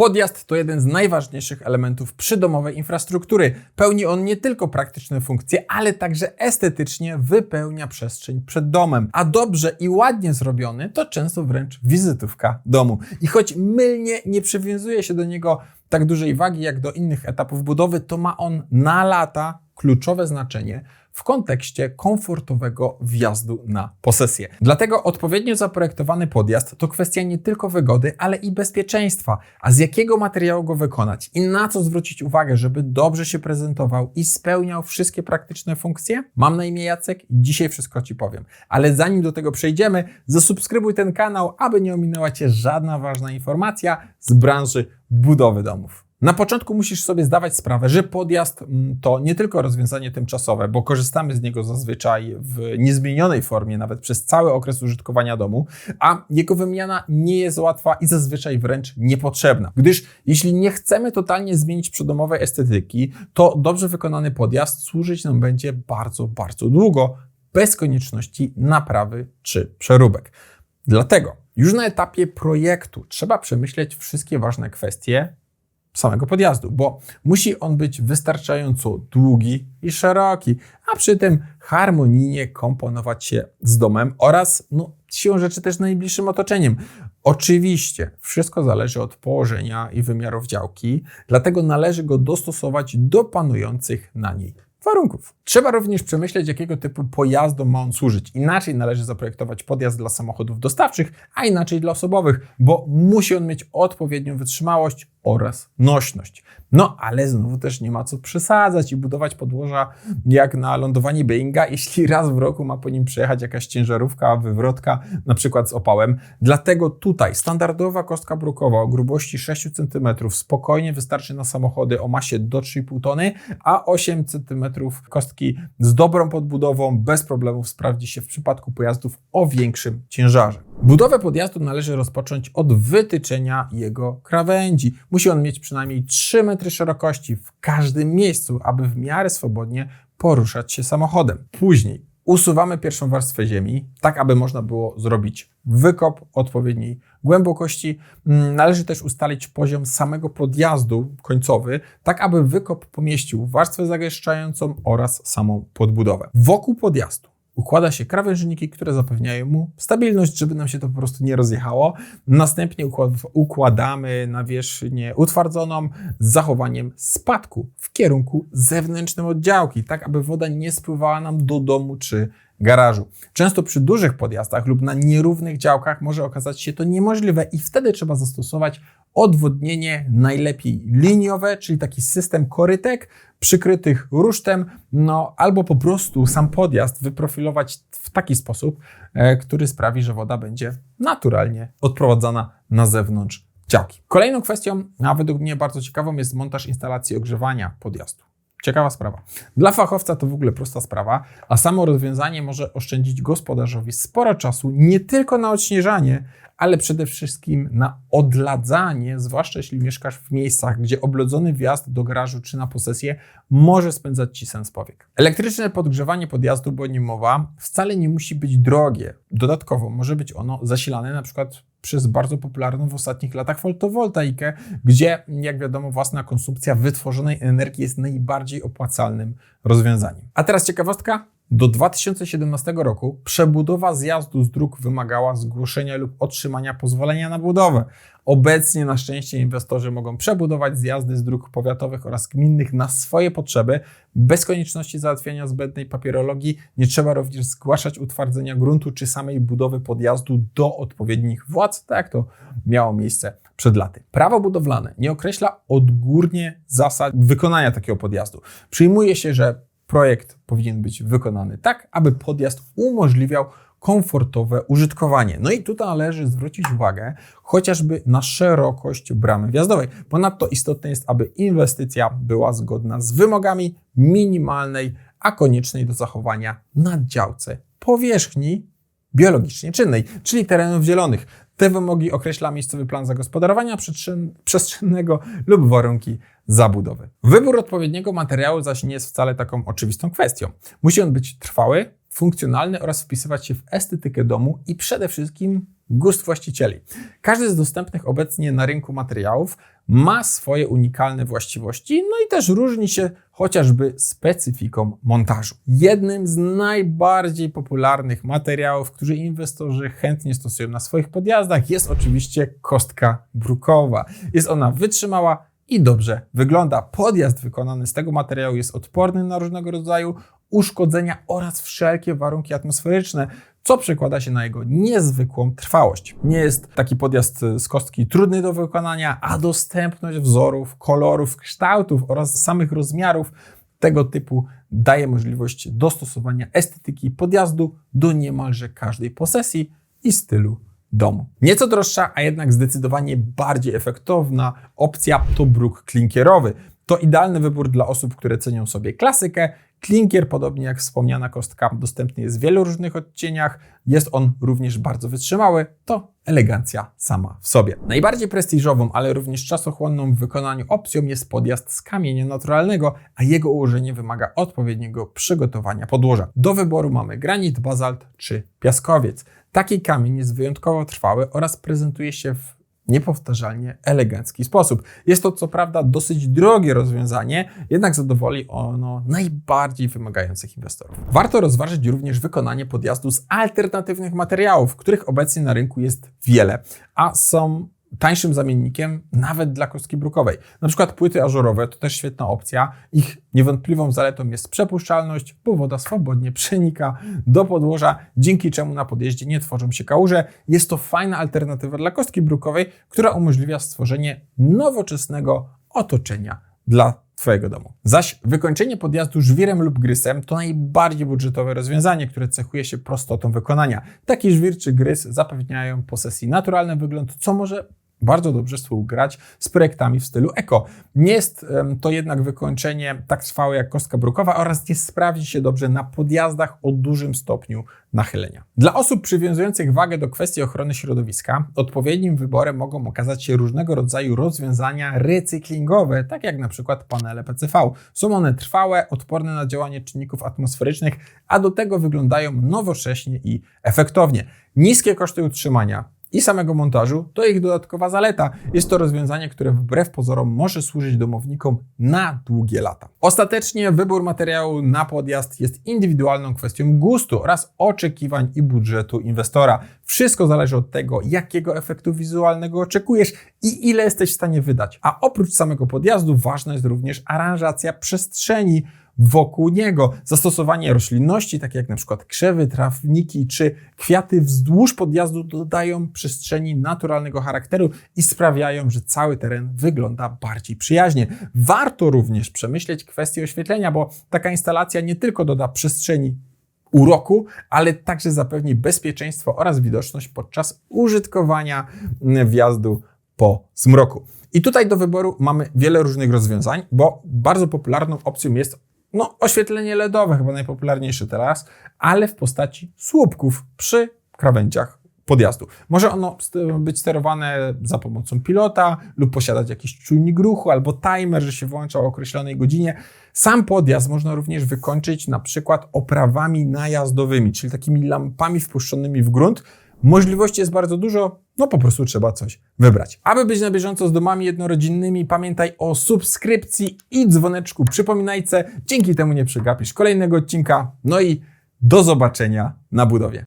Podjazd to jeden z najważniejszych elementów przydomowej infrastruktury. Pełni on nie tylko praktyczne funkcje, ale także estetycznie wypełnia przestrzeń przed domem. A dobrze i ładnie zrobiony to często wręcz wizytówka domu. I choć mylnie nie przywiązuje się do niego tak dużej wagi jak do innych etapów budowy, to ma on na lata kluczowe znaczenie w kontekście komfortowego wjazdu na posesję. Dlatego odpowiednio zaprojektowany podjazd to kwestia nie tylko wygody, ale i bezpieczeństwa. A z jakiego materiału go wykonać i na co zwrócić uwagę, żeby dobrze się prezentował i spełniał wszystkie praktyczne funkcje? Mam na imię Jacek dzisiaj wszystko Ci powiem. Ale zanim do tego przejdziemy, zasubskrybuj ten kanał, aby nie ominęła Cię żadna ważna informacja z branży budowy domów. Na początku musisz sobie zdawać sprawę, że podjazd mm, to nie tylko rozwiązanie tymczasowe, bo korzystamy z niego zazwyczaj w niezmienionej formie, nawet przez cały okres użytkowania domu, a jego wymiana nie jest łatwa i zazwyczaj wręcz niepotrzebna. Gdyż jeśli nie chcemy totalnie zmienić przydomowej estetyki, to dobrze wykonany podjazd służyć nam będzie bardzo, bardzo długo, bez konieczności naprawy czy przeróbek. Dlatego już na etapie projektu trzeba przemyśleć wszystkie ważne kwestie, samego podjazdu, bo musi on być wystarczająco długi i szeroki, a przy tym harmonijnie komponować się z domem oraz no, siłą rzeczy też najbliższym otoczeniem. Oczywiście wszystko zależy od położenia i wymiarów działki, dlatego należy go dostosować do panujących na niej warunków. Trzeba również przemyśleć, jakiego typu pojazdom ma on służyć. Inaczej należy zaprojektować podjazd dla samochodów dostawczych, a inaczej dla osobowych, bo musi on mieć odpowiednią wytrzymałość oraz nośność. No ale znowu też nie ma co przesadzać i budować podłoża jak na lądowanie Boeinga, jeśli raz w roku ma po nim przejechać jakaś ciężarówka, wywrotka, na przykład z opałem. Dlatego tutaj standardowa kostka brukowa o grubości 6 cm spokojnie wystarczy na samochody o masie do 3,5 tony, a 8 cm kostki z dobrą podbudową bez problemów sprawdzi się w przypadku pojazdów o większym ciężarze. Budowę podjazdu należy rozpocząć od wytyczenia jego krawędzi. Musi on mieć przynajmniej 3 metry szerokości w każdym miejscu, aby w miarę swobodnie poruszać się samochodem. Później usuwamy pierwszą warstwę ziemi, tak aby można było zrobić wykop odpowiedniej głębokości. Mm, należy też ustalić poziom samego podjazdu końcowy, tak aby wykop pomieścił warstwę zagęszczającą oraz samą podbudowę. Wokół podjazdu układa się krawężniki, które zapewniają mu stabilność, żeby nam się to po prostu nie rozjechało. Następnie układamy nawierzchnię utwardzoną z zachowaniem spadku w kierunku zewnętrznym od działki, tak aby woda nie spływała nam do domu czy garażu. Często przy dużych podjazdach lub na nierównych działkach może okazać się to niemożliwe i wtedy trzeba zastosować odwodnienie najlepiej liniowe, czyli taki system korytek przykrytych rusztem, no albo po prostu sam podjazd wyprofilować w taki sposób, e, który sprawi, że woda będzie naturalnie odprowadzana na zewnątrz działki. Kolejną kwestią, a według mnie bardzo ciekawą, jest montaż instalacji ogrzewania podjazdu. Ciekawa sprawa. Dla fachowca to w ogóle prosta sprawa, a samo rozwiązanie może oszczędzić gospodarzowi sporo czasu nie tylko na odśnieżanie, ale przede wszystkim na odladzanie, zwłaszcza jeśli mieszkasz w miejscach, gdzie oblodzony wjazd do garażu czy na posesję może spędzać ci sens powiek. Elektryczne podgrzewanie podjazdu, bo nie mowa, wcale nie musi być drogie. Dodatkowo może być ono zasilane na przykład przez bardzo popularną w ostatnich latach fotowoltaikę, gdzie, jak wiadomo, własna konsumpcja wytworzonej energii jest najbardziej opłacalnym rozwiązaniem. A teraz ciekawostka. Do 2017 roku przebudowa zjazdu z dróg wymagała zgłoszenia lub otrzymania pozwolenia na budowę. Obecnie na szczęście inwestorzy mogą przebudować zjazdy z dróg powiatowych oraz gminnych na swoje potrzeby, bez konieczności załatwiania zbędnej papierologii. Nie trzeba również zgłaszać utwardzenia gruntu czy samej budowy podjazdu do odpowiednich władz, tak jak to miało miejsce przed laty. Prawo budowlane nie określa odgórnie zasad wykonania takiego podjazdu. Przyjmuje się, że projekt powinien być wykonany tak, aby podjazd umożliwiał komfortowe użytkowanie. No i tutaj należy zwrócić uwagę chociażby na szerokość bramy wjazdowej. Ponadto istotne jest, aby inwestycja była zgodna z wymogami minimalnej, a koniecznej do zachowania na działce powierzchni biologicznie czynnej, czyli terenów zielonych. Te wymogi określa miejscowy plan zagospodarowania przestrzennego lub warunki zabudowy. Wybór odpowiedniego materiału zaś nie jest wcale taką oczywistą kwestią. Musi on być trwały, funkcjonalny oraz wpisywać się w estetykę domu i przede wszystkim gust właścicieli. Każdy z dostępnych obecnie na rynku materiałów ma swoje unikalne właściwości, no i też różni się chociażby specyfiką montażu. Jednym z najbardziej popularnych materiałów, które inwestorzy chętnie stosują na swoich podjazdach, jest oczywiście kostka brukowa. Jest ona wytrzymała i dobrze wygląda. Podjazd wykonany z tego materiału jest odporny na różnego rodzaju uszkodzenia oraz wszelkie warunki atmosferyczne, co przekłada się na jego niezwykłą trwałość. Nie jest taki podjazd z kostki trudny do wykonania, a dostępność wzorów, kolorów, kształtów oraz samych rozmiarów tego typu daje możliwość dostosowania estetyki podjazdu do niemalże każdej posesji i stylu domu. Nieco droższa, a jednak zdecydowanie bardziej efektowna opcja to bruk klinkierowy. To idealny wybór dla osób, które cenią sobie klasykę. Klinkier, podobnie jak wspomniana kostka, dostępny jest w wielu różnych odcieniach. Jest on również bardzo wytrzymały. To elegancja sama w sobie. Najbardziej prestiżową, ale również czasochłonną w wykonaniu opcją jest podjazd z kamienia naturalnego, a jego ułożenie wymaga odpowiedniego przygotowania podłoża. Do wyboru mamy granit, bazalt czy piaskowiec. Taki kamień jest wyjątkowo trwały oraz prezentuje się w niepowtarzalnie elegancki sposób. Jest to co prawda dosyć drogie rozwiązanie, jednak zadowoli ono najbardziej wymagających inwestorów. Warto rozważyć również wykonanie podjazdu z alternatywnych materiałów, których obecnie na rynku jest wiele, a są tańszym zamiennikiem nawet dla kostki brukowej. Na przykład płyty ażurowe to też świetna opcja. Ich niewątpliwą zaletą jest przepuszczalność, bo woda swobodnie przenika do podłoża, dzięki czemu na podjeździe nie tworzą się kałuże. Jest to fajna alternatywa dla kostki brukowej, która umożliwia stworzenie nowoczesnego otoczenia dla Twojego domu. Zaś wykończenie podjazdu żwirem lub grysem to najbardziej budżetowe rozwiązanie, które cechuje się prostotą wykonania. Taki żwir czy grys zapewniają posesji naturalny wygląd, co może bardzo dobrze współgrać z projektami w stylu eko. Nie jest to jednak wykończenie tak trwałe jak kostka brukowa oraz nie sprawdzi się dobrze na podjazdach o dużym stopniu nachylenia. Dla osób przywiązujących wagę do kwestii ochrony środowiska, odpowiednim wyborem mogą okazać się różnego rodzaju rozwiązania recyklingowe, tak jak na przykład panele PCV. Są one trwałe, odporne na działanie czynników atmosferycznych, a do tego wyglądają nowocześnie i efektownie. Niskie koszty utrzymania, i samego montażu, to ich dodatkowa zaleta. Jest to rozwiązanie, które wbrew pozorom może służyć domownikom na długie lata. Ostatecznie wybór materiału na podjazd jest indywidualną kwestią gustu oraz oczekiwań i budżetu inwestora. Wszystko zależy od tego, jakiego efektu wizualnego oczekujesz i ile jesteś w stanie wydać. A oprócz samego podjazdu ważna jest również aranżacja przestrzeni, wokół niego. Zastosowanie roślinności, takie jak na przykład krzewy, trawniki czy kwiaty wzdłuż podjazdu dodają przestrzeni naturalnego charakteru i sprawiają, że cały teren wygląda bardziej przyjaźnie. Warto również przemyśleć kwestię oświetlenia, bo taka instalacja nie tylko doda przestrzeni uroku, ale także zapewni bezpieczeństwo oraz widoczność podczas użytkowania wjazdu po zmroku. I tutaj do wyboru mamy wiele różnych rozwiązań, bo bardzo popularną opcją jest no, oświetlenie LEDowe, chyba najpopularniejsze teraz, ale w postaci słupków przy krawędziach podjazdu. Może ono być sterowane za pomocą pilota lub posiadać jakiś czujnik ruchu albo timer, że się włącza o określonej godzinie. Sam podjazd można również wykończyć na przykład oprawami najazdowymi, czyli takimi lampami wpuszczonymi w grunt, Możliwości jest bardzo dużo, no po prostu trzeba coś wybrać. Aby być na bieżąco z domami jednorodzinnymi, pamiętaj o subskrypcji i dzwoneczku przypominajce. Dzięki temu nie przegapisz kolejnego odcinka. No i do zobaczenia na budowie.